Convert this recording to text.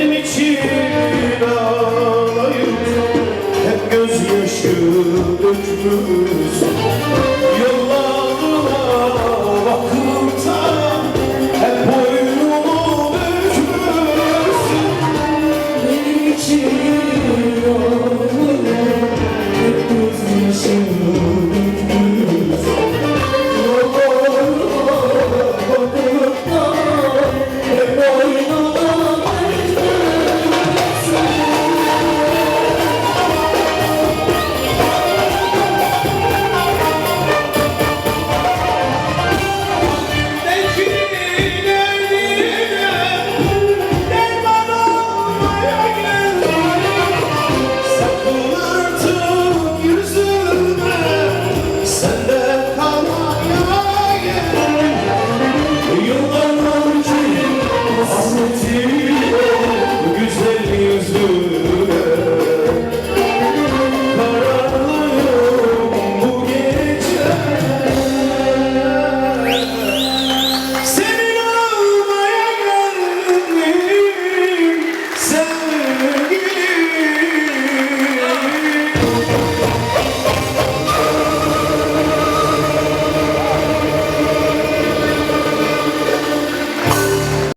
benim için ağlayıp Hep gözyaşı dökmüş.